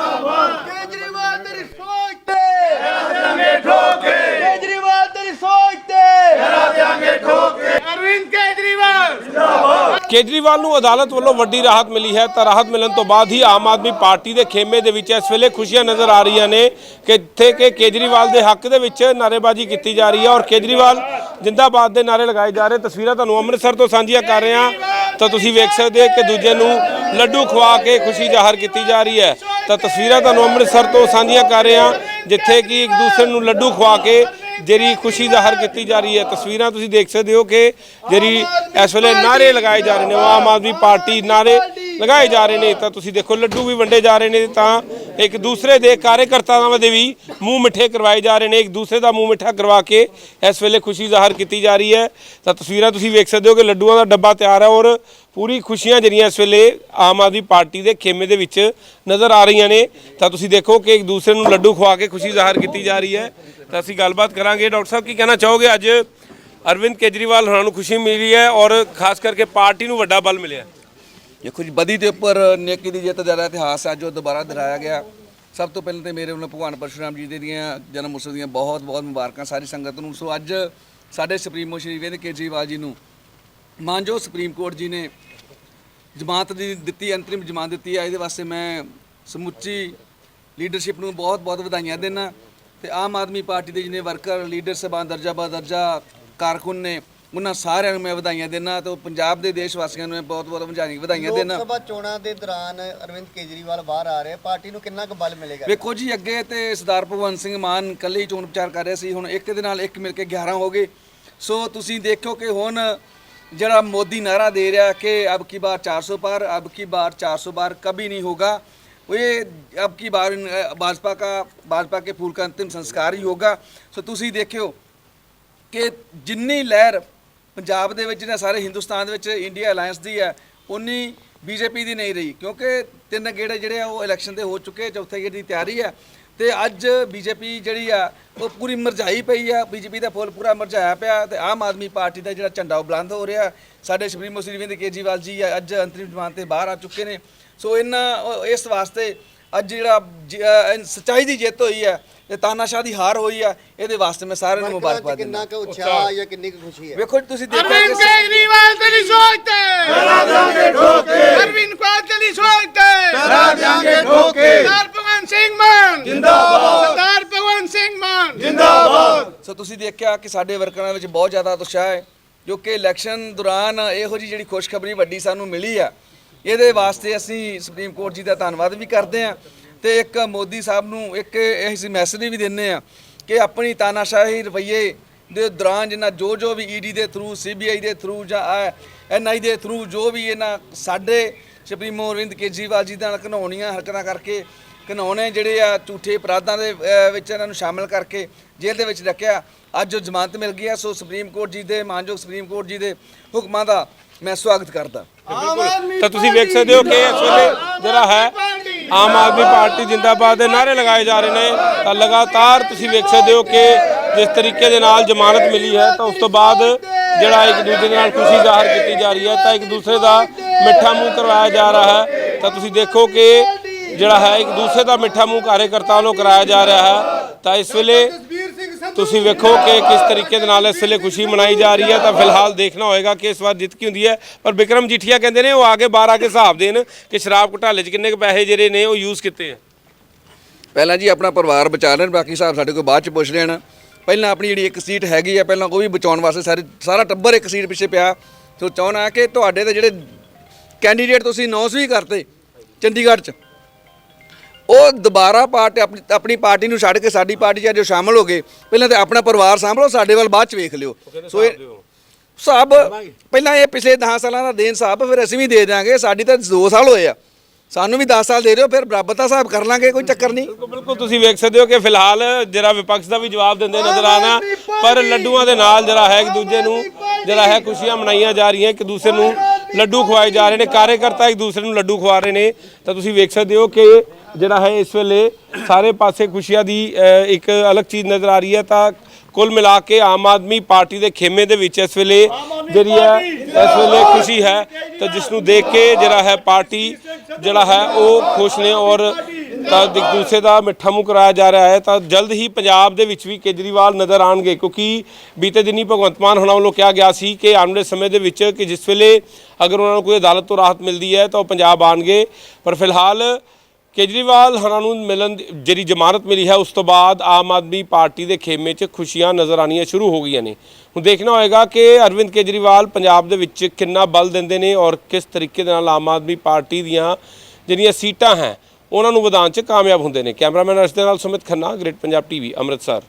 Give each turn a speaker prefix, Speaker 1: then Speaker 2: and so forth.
Speaker 1: ਕੇਜਰੀਵਾਲ ਤੇਰੀ ਸੋਚ ਤੇ। ਤੇਰਾ ਦਿਆਂਗੇ ਠੋਕੇ। ਕੇਜਰੀਵਾਲ ਤੇਰੀ ਸੋਚ ਤੇ।
Speaker 2: ਅਰਵਿੰਦ ਕੇਜਰੀਵਾਲ।
Speaker 3: ਕੇਜਰੀਵਾਲ ਨੂੰ ਅਦਾਲਤ ਵੱਲੋਂ ਵੱਡੀ ਰਾਹਤ ਮਿਲੀ ਹੈ ਤਾਂ ਰਾਹਤ ਮਿਲਣ ਤੋਂ ਬਾਅਦ ਹੀ ਆਮ ਆਦਮੀ ਪਾਰਟੀ ਦੇ ਖੇਮੇ ਦੇ ਵਿੱਚ ਇਸ ਵੇਲੇ ਖੁਸ਼ੀਆਂ ਨਜ਼ਰ ਆ ਰਹੀਆਂ ਨੇ ਕਿ ਇੱਥੇ ਕਿ ਕੇਜਰੀਵਾਲ ਦੇ ਹੱਕ ਦੇ ਵਿੱਚ ਨਾਅਰੇਬਾਜ਼ੀ ਕੀਤੀ ਜਾ ਰਹੀ ਹੈ ਔਰ ਕੇਜਰੀਵਾਲ ਜਿੰਦਾਬਾਦ ਦੇ ਨਾਅਰੇ ਲਗਾਏ ਜਾ ਰਹੇ ਤਸਵੀਰਾਂ ਤੁਹਾਨੂੰ ਅੰਮ੍ਰਿਤਸਰ ਤੋਂ ਸਾਂਝੀਆਂ ਕਰ ਰਹੇ ਹਾਂ। ਤਾਂ ਤੁਸੀਂ ਵੇਖ ਸਕਦੇ ਹੋ ਕਿ ਦੂਜੇ ਨੂੰ ਲੱਡੂ ਖਵਾ ਕੇ ਖੁਸ਼ੀ ਜ਼ਾਹਰ ਕੀਤੀ ਜਾ ਰਹੀ ਹੈ। ਤਾਂ ਤਸਵੀਰਾਂ ਤੁਹਾਨੂੰ ਅੰਮ੍ਰਿਤਸਰ ਤੋਂ ਸਾਂਝੀਆਂ ਕਰ ਰਹੇ ਹਾਂ, ਜਿੱਥੇ ਕਿ ਇੱਕ ਦੂਸਰੇ ਨੂੰ ਲੱਡੂ ਖਵਾ ਕੇ ਜਿਹੜੀ ਖੁਸ਼ੀ ਜ਼ਾਹਰ ਕੀਤੀ ਜਾ ਰਹੀ ਹੈ। ਤਸਵੀਰਾਂ ਤੁਸੀਂ ਦੇਖ ਸਕਦੇ ਹੋ ਕਿ ਜਿਹੜੀ ਇਸ ਵੇਲੇ ਨਾਰੇ ਲਗਾਏ ਜਾ ਰਹੇ ਨੇ, ਉਹ ਆਮ ਆਦਮੀ ਪਾਰਟੀ ਨਾਰੇ ਲਗਾਏ ਜਾ ਰਹੇ ਨੇ, ਤਾਂ ਤੁਸੀਂ ਦੇਖੋ, ਲੱਡੂ ਵੀ ਵੰਡੇ ਜਾ ਰਹੇ ਨੇ, ਤਾਂ ਇੱਕ ਦੂਸਰੇ ਦੇ ਕਾਰਜਕਰਤਾਵਾਂ ਦੇ ਵੀ ਮੂੰਹ ਮਿੱਠੇ ਕਰਵਾਏ ਜਾ ਰਹੇ ਨੇ, ਇੱਕ ਦੂਸਰੇ ਦਾ ਮੂੰਹ ਮਿੱਠਾ ਕਰਵਾ ਕੇ ਇਸ ਵੇਲੇ ਖੁਸ਼ੀ ਜ਼ਾਹਰ ਕੀਤੀ ਜਾ ਰਹੀ ਹੈ। ਤਾਂ ਤਸਵੀਰਾਂ ਤੁਸੀਂ ਵੇਖ ਸਕਦੇ ਹੋ ਕਿ ਲੱਡੂਆਂ ਦਾ ਡੱਬਾ ਤਿਆਰ ਹੈ ਔਰ ਪੂਰੀ ਖੁਸ਼ੀਆਂ ਜਿਹੜੀਆਂ ਇਸ ਵੇਲੇ ਆਮ ਆਦਮੀ ਪਾਰਟੀ ਦੇ ਖੇਮੇ ਦੇ ਵਿੱਚ ਨਜ਼ਰ ਆ ਰਹੀਆਂ ਨੇ। ਤਾਂ ਤੁਸੀਂ ਦੇਖੋ ਕਿ ਇੱਕ ਦੂਸਰੇ ਨੂੰ ਲੱਡੂ ਖਵਾ ਕੇ ਖੁਸ਼ੀ ਜ਼ਾਹਰ ਕੀਤੀ ਜਾ ਰਹੀ ਹੈ। ਤਾਂ ਅਸੀਂ ਗੱਲਬਾਤ ਕਰਾਂਗੇ। ਡਾਕਟਰ ਸਾਹਿਬ, ਕੀ ਕਹਿਣਾ ਚਾਹੋਗੇ? ਅੱਜ ਅਰਵਿੰਦ ਕੇਜਰੀਵਾਲ ਹੋਰਾਂ ਨੂੰ ਖੁਸ਼ੀ ਮਿਲੀ ਹੈ ਔਰ ਖਾਸ ਕਰਕੇ ਪਾਰਟੀ ਨੂੰ ਵੱਡਾ ਬਲ ਮਿਲਿਆ।
Speaker 4: ਦੇਖੋ ਜੀ ਬਦੀ ਦੇ ਉੱਪਰ ਨੇਕੀ ਦੀ ਜਿੱਤ ਦਾ ਇਤਿਹਾਸ ਹੈ ਜੋ ਦੁਬਾਰਾ ਦੁਹਰਾਇਆ ਗਿਆ। ਸਭ ਤੋਂ ਪਹਿਲਾਂ ਤੇ ਮੇਰੇ ਵੱਲੋਂ ਭਗਵਾਨ ਪਰਸ਼ੁਰਾਮ ਜੀ ਦੇ ਦੀਆਂ ਜਨਮ ਉਤਸਵ ਦੀਆਂ ਬਹੁਤ ਬਹੁਤ ਮੁਬਾਰਕਾਂ ਸਾਰੀ ਸੰਗਤ ਨੂੰ। ਸੋ ਅੱਜ ਸਾਡੇ ਸੁਪਰੀਮੋ ਸ਼੍ਰੀ ਅਰਵਿੰਦ ਕੇਜਰੀਵਾਲ ਜੀ ਨੂੰ ਮਾਨਜੋ ਸੁਪਰੀਮ ਕੋਰਟ ਜੀ ਨੇ ਜਮਾਨਤ ਦੀ ਦਿੱਤੀ, ਅੰਤਰਿਮ ਜਮਾਨਤ ਦਿੱਤੀ ਹੈ ਇਹਦੇ ਵਾਸਤੇ ਮੈਂ ਸਮੁੱਚੀ ਲੀਡਰਸ਼ਿਪ ਨੂੰ ਬਹੁਤ ਬਹੁਤ ਵਧਾਈਆਂ ਦੇਣਾ ਤੇ ਆਮ ਆਦਮੀ ਪਾਰਟੀ ਦੇ ਜਿਹਨੇ ਵਰਕਰ, ਲੀਡਰ ਸਭਾ ਦਰਜਾ ਬਾ ਦਰਜਾ ਕਾਰਕੁਨ ਨੇ ਉਹਨਾਂ ਸਾਰਿਆਂ ਨੂੰ ਮੈਂ ਵਧਾਈਆਂ ਦੇਣਾ ਤੇ ਪੰਜਾਬ ਦੇ ਦੇਸ਼ ਵਾਸੀਆਂ ਨੂੰ ਮੈਂ ਬਹੁਤ-ਬਹੁਤ ਵਧਾਈਆਂ ਵਧਾਈਆਂ ਦੇਣਾ ਲੋਕ
Speaker 1: ਸਭਾ ਚੋਣਾਂ ਦੇ ਦੌਰਾਨ ਅਰਵਿੰਦ ਕੇਜਰੀਵਾਲ ਬਾਹਰ ਆ ਰਹੇ ਪਾਰਟੀ ਨੂੰ ਕਿੰਨਾ ਕੁ ਬਲ ਮਿਲੇਗਾ?
Speaker 4: ਵੇਖੋ ਜੀ ਅੱਗੇ ਤੇ ਸਰਦਾਰ ਭਗਵੰਤ ਸਿੰਘ ਮਾਨ ਇਕੱਲੇ ਹੀ ਚੋਣ ਪ੍ਰਚਾਰ ਕਰ ਰਹੇ ਸੀ ਹੁਣ ਇੱਕ ਦੇ ਨਾਲ ਇੱਕ ਮਿਲ ਕੇ 11 ਹੋ ਗਏ। ਸੋ ਤੁਸੀਂ ਦੇਖੋ ਕਿ ਹੁਣ ਜਿਹੜਾ ਮੋਦੀ ਨਾਰਾ ਦੇ ਰਿਹਾ ਕਿ ਅਬ ਕੀ ਬਾਰ 400 ਪਾਰ ਅਬ ਕੀ ਬਾਰ 400 ਬਾਰ ਕभी ਨਹੀਂ ਹੋਗਾ ਇਹ ਅਬ ਕੀ ਬਾਰ भाजपा का भाजपा ਕੇ फूल का अंतिम संस्कार ही होगा सो तुम देखियो कि जिन्नी लहर ਪੰਜਾਬ ਦੇ ਵਿੱਚ ਜਾਂ ਸਾਰੇ ਹਿੰਦੁਸਤਾਨ ਦੇ ਵਿੱਚ ਇੰਡੀਆ ਅਲਾਈਅੰਸ ਦੀ ਹੈ ਉਨੀ ਬੀਜੇਪੀ ਦੀ ਨਹੀਂ ਰਹੀ ਕਿਉਂਕਿ ਤਿੰਨ ਗੇੜੇ ਜਿਹੜੇ ਆ ਉਹ ਇਲੈਕਸ਼ਨ ਦੇ ਹੋ ਚੁੱਕੇ ਚੌਥੇ ਗੇੜ ਦੀ ਤਿਆਰੀ ਹੈ ਤੇ ਅੱਜ ਬੀਜੇਪੀ ਜਿਹੜੀ ਆ ਉਹ ਪੂਰੀ ਮਰਝਾਈ ਪਈ ਆ ਬੀਜੇਪੀ ਦਾ ਫੁੱਲ ਪੂਰਾ ਮਰਝਾਇਆ ਪਿਆ ਤੇ ਆਮ ਆਦਮੀ ਪਾਰਟੀ ਦਾ ਜਿਹੜਾ ਝੰਡਾ ਉਹ ਬੁਲੰਦ ਹੋ ਰਿਹਾ। ਸਾਡੇ ਸੁਪਰੀਮੋ ਸ੍ਰੀ ਅਰਵਿੰਦ ਕੇਜਰੀਵਾਲ ਜੀ ਆ, ਅੱਜ ਅੰਤਰਿਮ ਜਮਾਨ ਤੇ ਬਾਹਰ ਆ ਚੁੱਕੇ ਨੇ। ਸੋ ਇਹਨਾਂ ਇਸ ਵਾਸਤੇ ਅੱਜ ਜਿਹੜਾ ਸੱਚਾਈ ਦੀ ਜਿੱਤ ਹੋਈ ਹੈ ਤੇ ਤਾਨਾਸ਼ਾਹ ਦੀ ਹਾਰ ਹੋਈ ਹੈ ਇਹਦੇ ਵਾਸਤੇ ਮੈਂ ਸਾਰਿਆਂ ਨੂੰ ਮੁਬਾਰਕਬਾਦ
Speaker 1: ਕਿੰਨਾ
Speaker 4: ਦਿੰਦਾ।
Speaker 1: ਕੁ ਉਤਸ਼ਾਹ ਜਾਂ ਕਿੰਨੀ ਕੁ ਖੁਸ਼ੀ ਹੈ।
Speaker 4: ਵੇਖੋ ਜੀ ਤੁਸੀਂ ਦੇਖੋ
Speaker 2: ਅਰਵਿੰਦ
Speaker 4: ਕਿ
Speaker 2: ਕੇਜਰੀਵਾਲ ਤੇਰੀ ਸੋਚ ਤੇ ਤੇਰਾ ਦਿਆਂਗੇ ਠੋਕੇ। ਅਰਵਿੰਦ ਕੇਜਰੀਵਾਲ ਤੇਰੀ ਸੋਚ ਤੇ ਤੇਰਾ ਦਿਆਂਗੇ ਠੋਕੇ। ਸਰਦਾਰ ਭਗਵੰਤ ਸਿੰਘ ਮਾਨ। ਜਿੰਦਾਬਾਦ। ਸਰਦਾਰ ਭਗਵੰਤ ਸਿੰਘ ਮਾਨ।
Speaker 4: ਸੋ ਤੁਸੀਂ ਦੇਖਿਆ ਕਿ ਸਾਡੇ ਵਰਕਰਾਂ ਵਿੱਚ ਬਹੁਤ ਜ਼ਿਆਦਾ ਉਤਸ਼ਾਹ ਹੈ ਜੋ ਕਿ ਇਲੈਕਸ਼ਨ ਦੌਰਾਨ ਇਹੋ ਜੀ ਜਿਹੜੀ ਖੁਸ਼ਖਬਰੀ ਵੱਡੀ ਸਾਨੂੰ ਮਿਲੀ ਆ ਇਹਦੇ ਵਾਸਤੇ ਅਸੀਂ ਸੁਪਰੀਮ ਕੋਰਟ ਜੀ ਦਾ ਧੰਨਵਾਦ ਵੀ ਕਰਦੇ ਆ ਤੇ ਇੱਕ ਮੋਦੀ ਸਾਹਿਬ ਨੂੰ ਇੱਕ ਇਹ ਅਸੀਂ ਮੈਸੇਜ ਵੀ ਦਿੰਨੇ ਆ ਕਿ ਆਪਣੀ ਤਾਨਾਸ਼ਾਹੀ ਰਵਈਏ ਦੇ ਦੌਰਾਨ ਜਿੰਨਾ ਜੋ ਜੋ ਵੀ ਈਡੀ ਦੇ ਥਰੂ ਸੀਬੀਆਈ ਦੇ ਥਰੂ ਜਾਂ ਐਨਆਈ ਦੇ ਥਰੂ ਜੋ ਵੀ ਇਹਨਾਂ ਸਾਡੇ ਸੁਪਰੀਮੋ ਅਰਵਿੰਦ ਕੇਜਰੀਵਾਲ ਜੀ ਨਾਲ ਘਨੌਣੀਆਂ ਹਰਕਤਾਂ ਕਰਕੇ ਘਿਨੌਣੇ ਜਿਹੜੇ ਆ ਝੂਠੇ ਅਪਰਾਧਾਂ ਦੇ ਵਿੱਚ ਇਹਨਾਂ ਨੂੰ ਸ਼ਾਮਲ ਕਰਕੇ ਜੇਲ੍ਹ ਦੇ ਵਿੱਚ ਰੱਖਿਆ। ਅੱਜ ਉਹ ਜ਼ਮਾਨਤ ਮਿਲ ਗਈ ਆ ਸੋ ਸੁਪਰੀਮ ਕੋਰਟ ਜੀ ਦੇ ਮਾਨਯੋਗ ਸੁਪਰੀਮ ਕੋਰਟ ਜੀ ਦੇ ਹੁਕਮਾਂ ਦਾ ਮੈਂ ਸਵਾਗਤ ਕਰਦਾ।
Speaker 3: ਤਾਂ ਤੁਸੀਂ ਵੇਖ ਸਕਦੇ ਹੋ ਕਿ ਇਸ ਵੇਲੇ ਜਿਹੜਾ ਹੈ ਆਮ ਆਦਮੀ ਪਾਰਟੀ ਜਿੰਦਾਬਾਦ ਦੇ ਨਾਰੇ ਲਗਾਏ ਜਾ ਰਹੇ ਨੇ। ਤਾਂ ਲਗਾਤਾਰ ਤੁਸੀਂ ਵੇਖ ਸਕਦੇ ਹੋ ਕਿ ਜਿਸ ਤਰੀਕੇ ਦੇ ਨਾਲ ਜ਼ਮਾਨਤ ਮਿਲੀ ਹੈ ਤਾਂ ਉਸ ਤੋਂ ਬਾਅਦ ਜਿਹੜਾ ਇੱਕ ਦੂਜੇ ਦੇ ਨਾਲ ਖੁਸ਼ੀ ਜ਼ਾਹਰ ਕੀਤੀ ਜਾ ਰਹੀ ਹੈ ਤਾਂ ਇੱਕ ਦੂਸਰੇ ਦਾ ਮਿੱਠਾ ਮੂੰਹ ਕਰਵਾਇਆ ਜਾ ਰਿਹਾ ਹੈ। ਤਾਂ ਤੁਸੀਂ ਦੇਖੋ ਕਿ ਜਿਹੜਾ ਹੈ, ਇੱਕ ਦੂਸਰੇ ਦਾ ਮਿੱਠਾ ਮੂੰਹ ਕਾਰਜਕਰਤਾਵਾਂ ਵੱਲੋਂ ਕਰਾਇਆ ਜਾ ਰਿਹਾ ਹੈ। ਤਾਂ ਇਸ ਵੇਲੇ ਤੁਸੀਂ ਵੇਖੋ ਕਿ ਕਿਸ ਤਰੀਕੇ ਦੇ ਨਾਲ ਇਸ ਵੇਲੇ ਖੁਸ਼ੀ ਮਨਾਈ ਜਾ ਰਹੀ ਹੈ। ਤਾਂ ਫਿਲਹਾਲ ਦੇਖਣਾ ਹੋਏਗਾ ਕਿ ਇਸ ਵਾਰ ਜਿੱਤ ਕੀ ਹੁੰਦੀ ਹੈ। ਪਰ ਵਿਕਰਮ ਜੀਠੀਆ ਕਹਿੰਦੇ ਨੇ ਉਹ ਆਗੇ 12 ਕੇ ਹਿਸਾਬ ਦੇਣ ਕਿ ਸ਼ਰਾਬ ਘੁਟਾਲੇ 'ਚ ਕਿੰਨੇ ਕੁ ਪੈਸੇ ਜਿਹੜੇ ਨੇ ਉਹ ਯੂਜ਼ ਕੀਤੇ ਆ।
Speaker 4: ਪਹਿਲਾਂ ਜੀ ਆਪਣਾ ਪਰਿਵਾਰ ਬਚਾ ਲੈਣ, ਬਾਕੀ ਹਿਸਾਬ ਸਾਡੇ ਕੋਲ ਬਾਅਦ ਚ ਪੁੱਛ ਲੈਣ। ਪਹਿਲਾਂ ਆਪਣੀ ਜਿਹੜੀ ਇੱਕ ਸੀਟ ਹੈਗੀ ਆ, ਪਹਿਲਾਂ ਉਹ ਵੀ ਬਚਾਉਣ ਵਾਸਤੇ ਸਾਰੇ ਸਾਰਾ ਟੱਬਰ ਇੱਕ ਸੀਟ ਪਿੱਛੇ ਪਿਆ। ਸੋ ਚਾਹੁੰਦਾ ਕਿ ਤੁਹਾਡੇ ਤੇ ਜਿਹੜੇ ਕੈਂਡੀਡੇਟ ਤੁਸੀਂ ਅਨਾਉਂਸ ਵੀ ਕਰਤੇ ਚੰਡੀਗੜ੍ਹ ਚ ਉਹ ਦੁਬਾਰਾ ਪਾਰਟੀ ਆਪਣੀ ਆਪਣੀ ਪਾਰਟੀ ਨੂੰ ਛੱਡ ਕੇ ਸਾਡੀ ਪਾਰਟੀ 'ਚ ਜੋ ਸ਼ਾਮਲ ਹੋ ਗਏ ਪਹਿਲਾਂ ਤੇ ਆਪਣਾ ਪਰਿਵਾਰ ਸੰਭਲੋ ਸਾਡੇ ਵੱਲ ਬਾਅਦ ਚ ਵੇਖ ਲਿਓ। ਸੋ ਇਹ ਹਿਸਾਬ ਪਹਿਲਾਂ ਇਹ ਪਿਛਲੇ 10 ਸਾਲਾਂ ਦਾ ਦੇਣ ਹਿਸਾਬ ਫਿਰ ਅਸੀਂ ਵੀ ਦੇ ਦਿਆਂਗੇ ਸਾਡੀ ਤਾਂ 2 ਸਾਲ ਹੋਏ ਆ। ਸਾਨੂੰ ਵੀ 10 ਸਾਲ ਦੇ ਦਿਓ ਫਿਰ ਬਰਾਬਰ ਦਾ ਹਿਸਾਬ ਕਰ ਲਾਂਗੇ ਕੋਈ ਚੱਕਰ ਨਹੀਂ।
Speaker 3: ਬਿਲਕੁਲ ਬਿਲਕੁਲ ਤੁਸੀਂ ਵੇਖ ਸਕਦੇ ਹੋ ਕਿ ਫਿਲਹਾਲ ਜਿਹੜਾ ਵਿਪਕਸ਼ ਦਾ ਵੀ ਜਵਾਬ ਦਿੰਦੇ ਨਜ਼ਰ ਆਣਾ ਪਰ ਲੱਡੂਆਂ ਦੇ ਨਾਲ ਜਿਹੜਾ ਹੈ ਇੱਕ ਦੂਜੇ ਨੂੰ ਜਿਹੜਾ ਹੈ ਖੁਸ਼ੀਆਂ ਮਨਾਈਆਂ ਜਾ ਰਹੀਆਂ ਇੱਕ ਦੂਸਰੇ ਨੂੰ ਲੱਡੂ ਖਵਾਏ ਜਾ ਰਹੇ ਨੇ, ਕਾਰਜਕਰਤਾ ਇੱਕ ਦੂਸਰੇ ਨੂੰ ਲੱਡੂ ਖਵਾ ਰਹੇ ਨੇ। ਤਾਂ ਤੁਸੀਂ ਵੇਖ ਸਕਦੇ ਹੋ ਕਿ ਜਿਹੜਾ ਹੈ ਇਸ ਵੇਲੇ ਸਾਰੇ ਪਾਸੇ ਖੁਸ਼ੀਆਂ ਦੀ ਇੱਕ ਅਲੱਗ ਚੀਜ਼ ਨਜ਼ਰ ਆ ਰਹੀ ਹੈ। ਤਾਂ ਕੁੱਲ ਮਿਲਾ ਕੇ ਆਮ ਆਦਮੀ ਪਾਰਟੀ ਦੇ ਖੇਮੇ ਦੇ ਵਿੱਚ ਇਸ ਵੇਲੇ ਜਿਹੜੀ ਹੈ, ਇਸ ਵੇਲੇ ਖੁਸ਼ੀ ਹੈ। ਤਾਂ ਜਿਸ ਨੂੰ ਦੇਖ ਕੇ ਜਿਹੜਾ ਹੈ ਪਾਰਟੀ ਜਿਹੜਾ ਹੈ, ਉਹ ਖੁਸ਼ ਨੇ ਔਰ ਤਾਂ ਇੱਕ ਦੂਸਰੇ ਦਾ ਮਿੱਠਾ ਮੂੰਹ ਕਰਾਇਆ ਜਾ ਰਿਹਾ ਹੈ ਤਾਂ ਜਲਦ ਹੀ ਪੰਜਾਬ ਦੇ ਵਿੱਚ ਵੀ ਕੇਜਰੀਵਾਲ ਨਜ਼ਰ ਆਣਗੇ ਕਿਉਂਕਿ ਬੀਤੇ ਦਿਨੀ ਭਗਵੰਤ ਮਾਨ ਹੋਣਾ ਵੱਲੋਂ ਕਿਹਾ ਗਿਆ ਸੀ ਕਿ ਆਉਣ ਵਾਲੇ ਸਮੇਂ ਦੇ ਵਿੱਚ ਕਿ ਜਿਸ ਵੇਲੇ ਅਗਰ ਉਹਨਾਂ ਨੂੰ ਕੋਈ ਅਦਾਲਤ ਤੋਂ ਰਾਹਤ ਮਿਲਦੀ ਹੈ ਤਾਂ ਉਹ ਪੰਜਾਬ ਆਣਗੇ ਪਰ ਫਿਲਹਾਲ ਕੇਜਰੀਵਾਲ ਹਰਾਂ ਨੂੰ ਮਿਲਣ ਜਿਹੜੀ ਜ਼ਮਾਨਤ ਮਿਲੀ ਹੈ ਉਸ ਤੋਂ ਬਾਅਦ ਆਮ ਆਦਮੀ ਪਾਰਟੀ ਦੇ ਖੇਮੇ 'ਚ ਖੁਸ਼ੀਆਂ ਨਜ਼ਰ ਆਣੀਆਂ ਸ਼ੁਰੂ ਹੋ ਗਈਆਂ ਨੇ। ਹੁਣ ਦੇਖਣਾ ਹੋਏਗਾ ਕਿ ਅਰਵਿੰਦ ਕੇਜਰੀਵਾਲ ਪੰਜਾਬ ਦੇ ਵਿੱਚ ਕਿੰਨਾ ਬਲ ਦਿੰਦੇ ਨੇ ਔਰ ਕਿਸ ਤਰੀਕੇ ਦੇ ਨਾਲ ਆਮ ਆਦਮੀ ਪਾਰਟੀ ਦੀਆਂ ਜਿਹੜੀਆਂ ਸੀਟਾਂ ਹੈ ਉਹਨਾਂ ਨੂੰ ਵਧਾਉਣ 'ਚ ਕਾਮਯਾਬ ਹੁੰਦੇ ਨੇ। ਕੈਮਰਾਮੈਨ ਅਰਸ਼ ਦੇ ਨਾਲ ਸੁਮਿਤ ਖੰਨਾ, ਗ੍ਰੇਟ ਪੰਜਾਬ ਟੀਵੀ, ਅੰਮ੍ਰਿਤਸਰ।